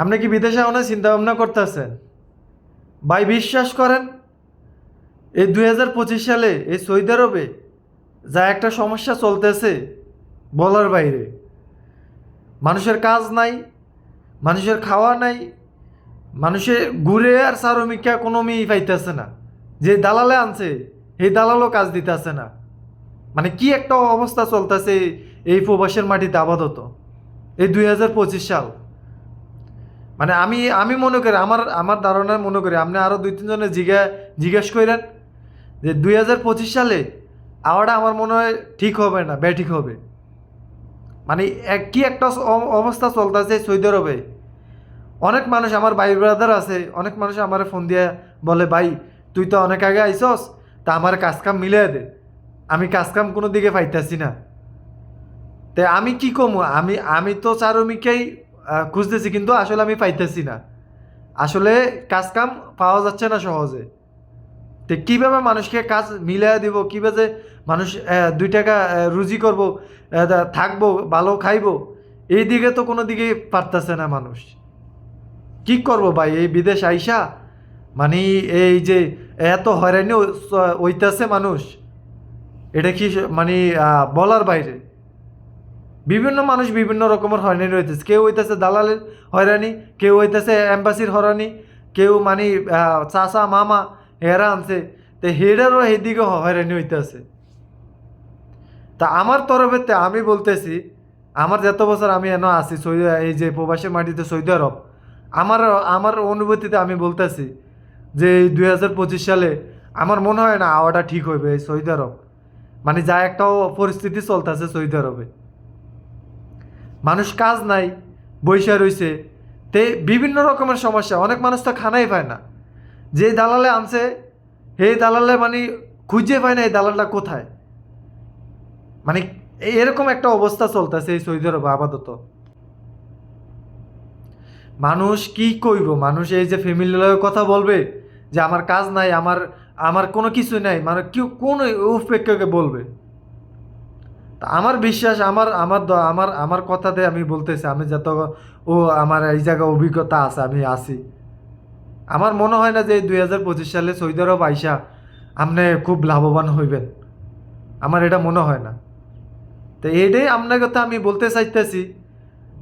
আপনি কি বিদেশে অনেক চিন্তা ভাবনা করতেছেন ভাই, বিশ্বাস করেন, এই দুই হাজার পঁচিশ সালে এই সৌদি আরবে যা একটা সমস্যা চলতেছে বলার বাইরে। মানুষের কাজ নাই, মানুষের খাওয়া নাই, মানুষের ঘুরে আর সারমিকা কোনো মেয়েই পাইতেছে না। যে দালালে আনছে এই দালালও কাজ দিতেছে না। মানে কি একটা অবস্থা চলতেছে এই প্রবাসের মাটিতে আপাতত, এই দুই হাজার পঁচিশ সাল। মানে আমি আমি মনে করি, আমার আমার ধারণা মনে করি, আপনি আরও দুই, তিনজনে জিজ্ঞা, জিজ্ঞেস করেন যে দুই হাজার পঁচিশ সালে আওয়াটা আমার মনে হয় ঠিক হবে না ব্যাঠিক হবে। মানে কি একটা অবস্থা চলতেছে সৌদি আরবে। অনেক মানুষ আমার ভাই ব্রাদার আছে, অনেক মানুষ আমার ফোন দিয়ে বলে, ভাই, তুই তো অনেক আগে আইসস তা আমার কাজ কাম মিলিয়ে দে। আমি কাজ কাম কোনো দিকে পাইতাছি না। তে আমি কি কমু? আমি আমি তো চারমিকেই খুঁজতেছি কিন্তু আসলে আমি পাইতেছি না। আসলে কাজ কাম পাওয়া যাচ্ছে না সহজে। তো কীভাবে মানুষকে কাজ মিলিয়ে দিব, কীভাবে মানুষ দুই টাকা রুজি করব থাকব, ভালো খাইবো, এই দিকে তো কোনো দিকে পারতেছে না মানুষ। কি করব ভাই? এই বিদেশ আইসা মানে এই যে এত হয়রানি হইতাছে মানুষ, এটা কি মানে বলার বাইরে? বিভিন্ন মানুষ বিভিন্ন রকমের হয়রানি হইতেছে কেউ হইতেছে দালালের হয়রানি, কেউ হইতেছে এম্বাসির হয়রানি, কেউ মানে চাচা, মামা হেরা আনছে। তো হেডারও এদিকে হয়রানি হইতেছে। তা আমার তরফেতে আমি বলতেছি, আমার যত বছর আমি এনে আছি সৌদি, এই যে প্রবাসী মাটিতে সৌদি আরব, আমার আমার অনুভূতিতে আমি বলতেছি যে এই দুই হাজার পঁচিশ সালে আমার মনে হয় না আওয়াটা ঠিক হইবে এই সৌদি আরব। মানে যা একটা পরিস্থিতি চলতেছে সৌদি আরবে। মানুষ কাজ নাই, বৈশা রইছে। তে বিভিন্ন রকমের সমস্যা, অনেক মানুষ তো খানাই পায় না। যে দালালে আনছে এই দালালে মানে খুঁজে পায় না এই দালালটা কোথায়। মানে এরকম একটা অবস্থা চলতেছে এই সৌদি আপাতত। মানুষ কি কইব? মানুষ এই যে ফ্যামিলি ফ্যামিলির কথা বলবে যে, আমার কাজ নাই, আমার আমার কোনো কিছু নাই। মানে কেউ কোন উপেক্ষাকে বলবে। আমার বিশ্বাস, আমার আমার আমার আমার কথাতে আমি বলতেছি, আমি যত, ও আমার এই জায়গায় অভিজ্ঞতা আছে, আমি আছি। আমার মনে হয় না যে দুই হাজার পঁচিশ সালে সৌদি আরব আইসা আপনি খুব লাভবান হইবেন। আমার এটা মনে হয় না। তো এইটাই আপনার কথা আমি বলতে চাইতেছি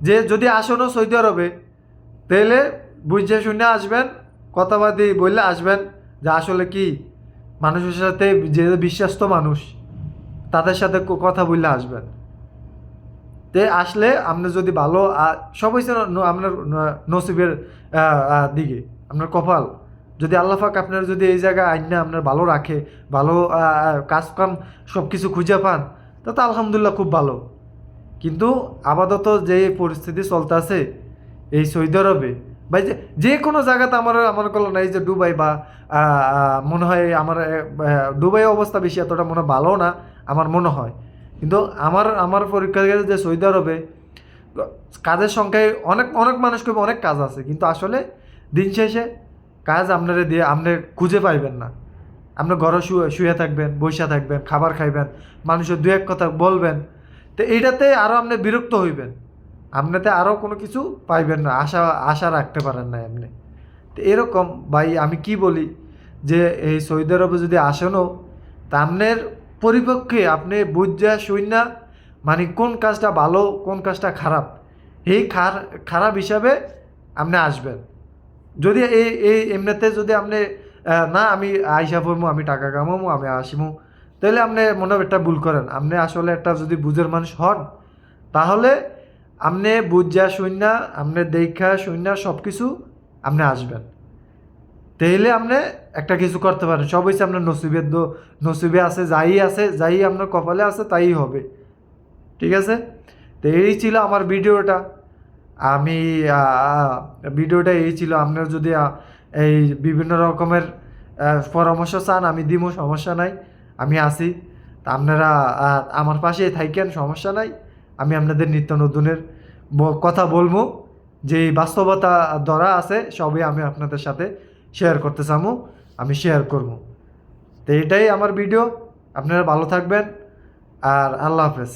যে যদি আসনও সৌদি আরবে, তাহলে বুঝে শুনে আসবেন, কথাবাদি বললে আসবেন যে আসলে কি? মানুষের সাথে যে বিশ্বাস্ত মানুষ। তাদের সাথে কথা বললে আসবেন। তে আসলে আপনি যদি ভালো সব হয়েছে আপনার নসিবের দিকে আপনার কপাল। যদি আল্লাহাক আপনার যদি এই জায়গায় আইন আপনার ভালো রাখে ভালো আহ, আহ, কাজ কাম সব কিছু খুঁজে পান তা তো আলহামদুলিল্লাহ খুব ভালো। কিন্তু আপাতত যে পরিস্থিতি চলতেছে এই সৌদি আরবে বা যে যে কোনো জায়গাতে আমার আমার কল নাই যে ডুবাই বা মনে হয় আমার ডুবাই অবস্থা বেশি এতটা মনে ভালো না। আমার মনে হয়। কিন্তু আমার আমার পরীক্ষা গেছে যে সৌদি আরবে, কাজের সংখ্যায় অনেক অনেক মানুষ খুব অনেক কাজ আছে, কিন্তু আসলে দিন শেষে কাজ আপনারা দিয়ে, আপনি খুঁজে পাইবেন না। আপনি ঘরে শুয়ে শুয়ে থাকবেন, বসে থাকবেন, খাবার খাইবেন, মানুষের দু এক কথা বলবেন, তো এইটাতে আরও আপনি বিরক্ত হইবেন। আপনাতে আরও কোনো কিছু পাইবেন না, আশা আশা রাখতে পারেন না এমনি তো এরকম ভাই আমি কি বলি যে এই সৌদি আরবে যদি আসেনও, তা আপনার পরিপক্ষে আপনি বুঝা শুন না মানে কোন কাজটা ভালো, কোন কাজটা খারাপ, এই খার, খারাপ হিসাবে আপনি আসবেন। যদি এই এই এমনিতে যদি আপনি না, আমি আইসা পড়ব আমি টাকা কামাবো আমি আসিমু তাহলে আপনি মনে একটা ভুল করেন। আপনি আসলে একটা যদি বুঝের মানুষ হন, তাহলে আপনি বুঝা শূন্য আপনি দেখা শূন্য সব কিছু আপনি আসবেন। তাইলে আপনি একটা কিছু করতে পারেন সব হচ্ছে আপনার নসিবের দো নসিবে আছে, যাই আছে, যাই আপনার কপালে আছে, তাই হবে। ঠিক আছে? তো এই ছিল আমার ভিডিওটা। আমি ভিডিওটা এই ছিল। আপনার যদি এই বিভিন্ন রকমের পরামর্শ চান, আমি দিব সমস্যা নাই। আমি তা আপনারা আমার পাশে থাকেন, সমস্যা নাই। আমি আপনাদের নিত্য নতুনের কথা বলব যে বাস্তবতা ধরা আছে, সবই আমি আপনাদের সাথে শেয়ার করতে চামু। আমি শেয়ার করব। তো এটাই আমার ভিডিও আপনারা ভালো থাকবেন। আর আল্লাহ হাফেজ।